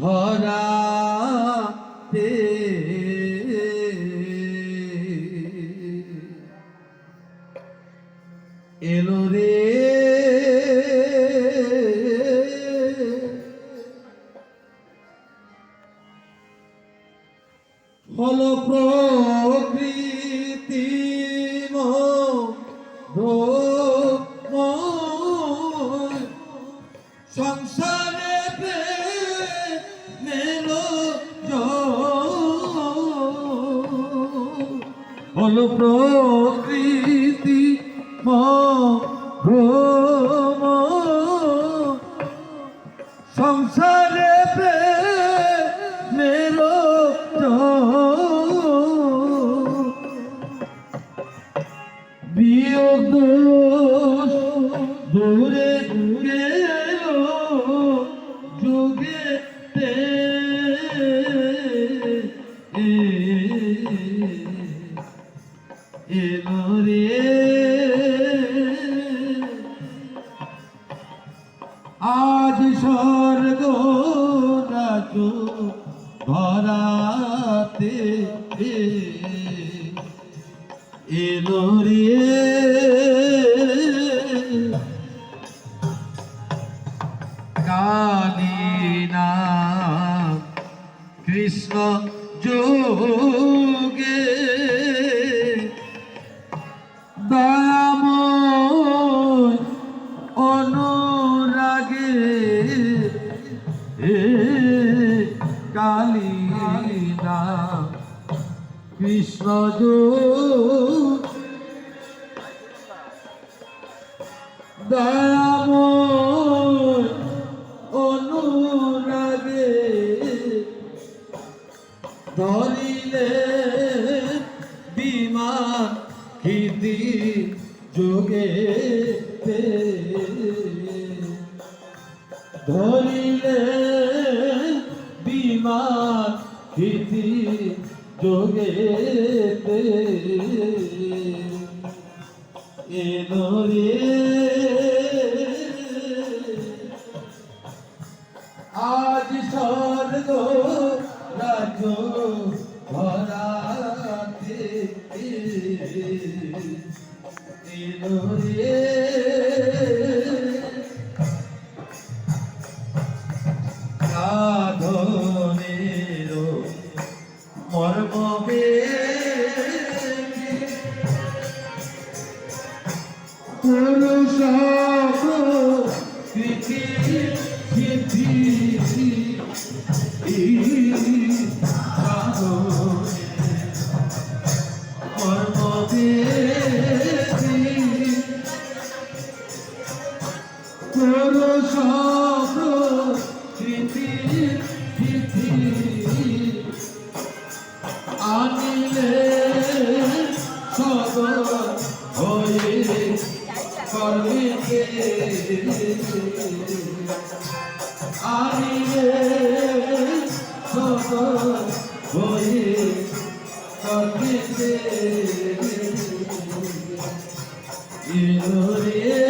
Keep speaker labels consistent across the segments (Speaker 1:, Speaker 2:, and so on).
Speaker 1: ভরা প্রভু। আজ স্বর্গ রাজু ভরাতে এলো রে আজ স্বর্গ রাজ ভরাতে এলো রে রাধ হয়ে কাটিতে ইনোরে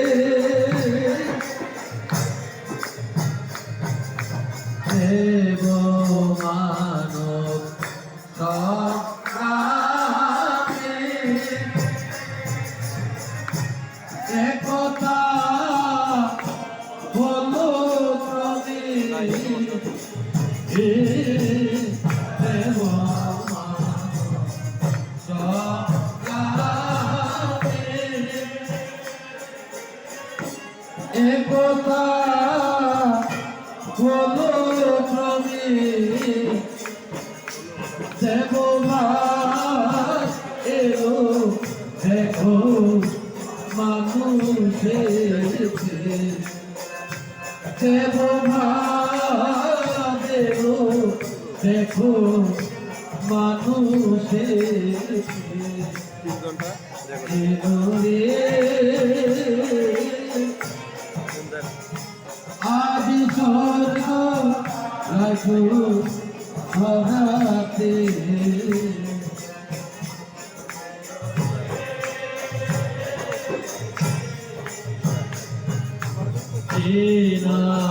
Speaker 1: দেব দেব দেখো
Speaker 2: মানুষে
Speaker 1: আদি স্বর্গ রাখো ভরাতে Krishna.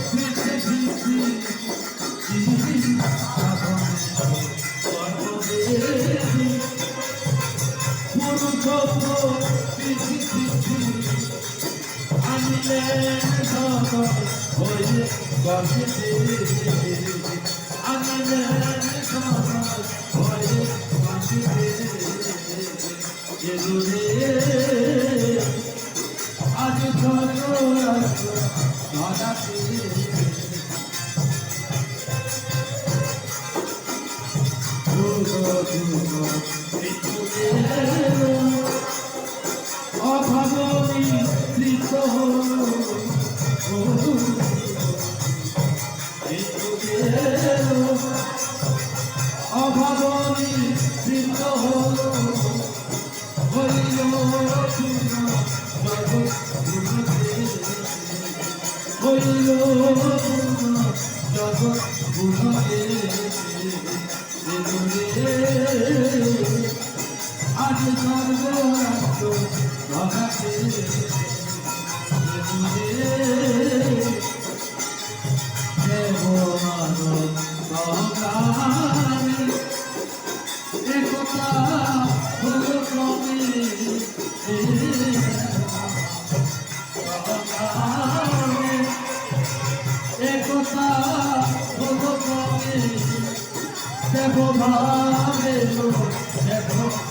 Speaker 1: I'm আজ সর্বরাত্র ধরাতে একতা